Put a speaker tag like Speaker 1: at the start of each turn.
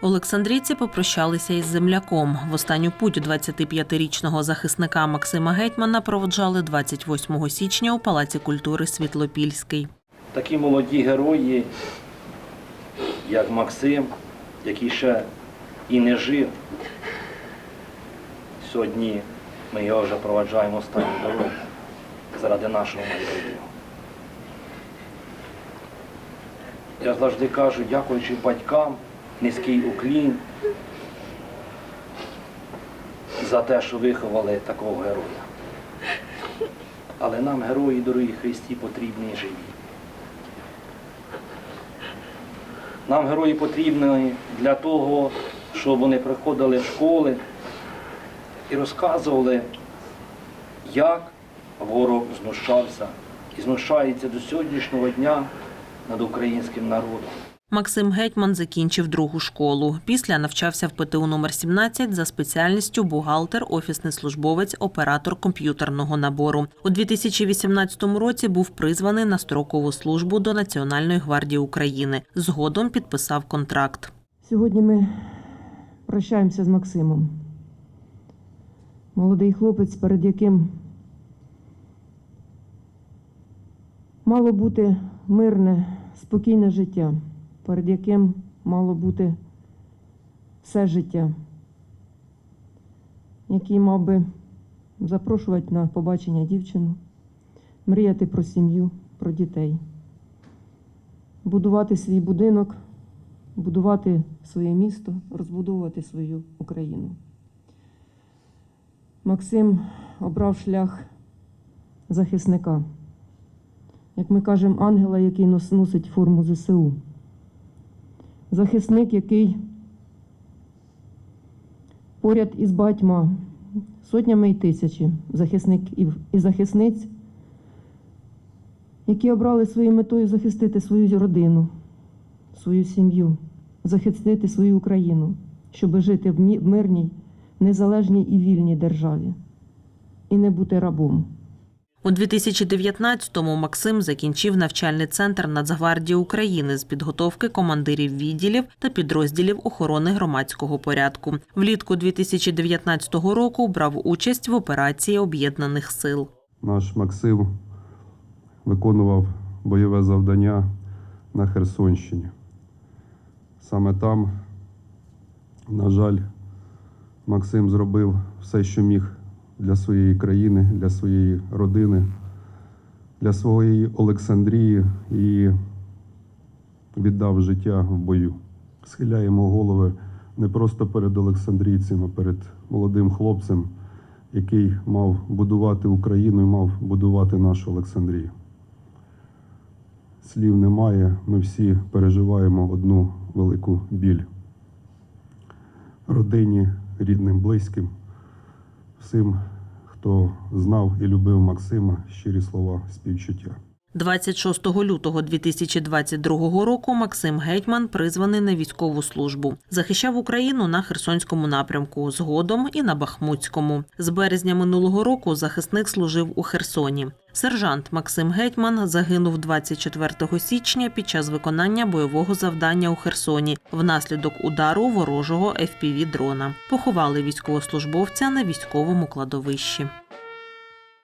Speaker 1: Олександрійці попрощалися із земляком. В останню путь 25-річного захисника Максима Гетьмана проводжали 28 січня у Палаці культури Світлопільський.
Speaker 2: Такі молоді герої, як Максим, який ще і не жив. Сьогодні ми його вже проваджаємо останню дорогу заради нашого майбутнього. Я завжди кажу, дякуючи батькам, низький уклін за те, що виховали такого героя. Але нам, герої, дорогі Христі, потрібні живі. Нам герої потрібні для того, щоб вони приходили в школи і розказували, як ворог знущався і знущається до сьогоднішнього дня над українським народом.
Speaker 1: Максим Гетьман закінчив другу школу. Після навчався в ПТУ номер 17 за спеціальністю бухгалтер, офісний службовець, оператор комп'ютерного набору. У 2018 році був призваний на строкову службу до Національної гвардії України. Згодом підписав контракт.
Speaker 3: Сьогодні ми прощаємося з Максимом. Молодий хлопець, перед яким мало бути мирне, спокійне життя, перед яким мало бути все життя, який мав би запрошувати на побачення дівчину, мріяти про сім'ю, про дітей, будувати свій будинок будувати своє місто, розбудовувати свою Україну. Максим обрав шлях захисника, як ми кажемо, ангела, який носить форму ЗСУ. Захисник, який поряд із батьма, сотнями і тисячі захисників і захисниць, які обрали своєю метою захистити свою родину, свою сім'ю, захистити свою Україну, щоб жити в мирній, незалежній і вільній державі і не бути рабом.
Speaker 1: У 2019-му Максим закінчив навчальний центр Нацгвардії України з підготовки командирів відділів та підрозділів охорони громадського порядку. Влітку 2019 року брав участь в операції об'єднаних сил.
Speaker 4: Наш Максим виконував бойове завдання на Херсонщині. Саме там, на жаль, Максим зробив все, що міг для своєї країни, для своєї родини, для своєї Олександрії і віддав життя в бою. Схиляємо голови не просто перед олександрійцем, а перед молодим хлопцем, який мав будувати Україну і мав будувати нашу Олександрію. Слів немає, ми всі переживаємо одну велику біль. Родині, рідним, близьким, всім, хто знав і любив Максима, щирі слова співчуття.
Speaker 1: 26 лютого 2022 року Максим Гетьман призваний на військову службу. Захищав Україну на Херсонському напрямку, згодом і на Бахмутському. З березня минулого року захисник служив у Херсоні. Сержант Максим Гетьман загинув 24 січня під час виконання бойового завдання у Херсоні внаслідок удару ворожого fpv дрона Поховали військовослужбовця на військовому кладовищі.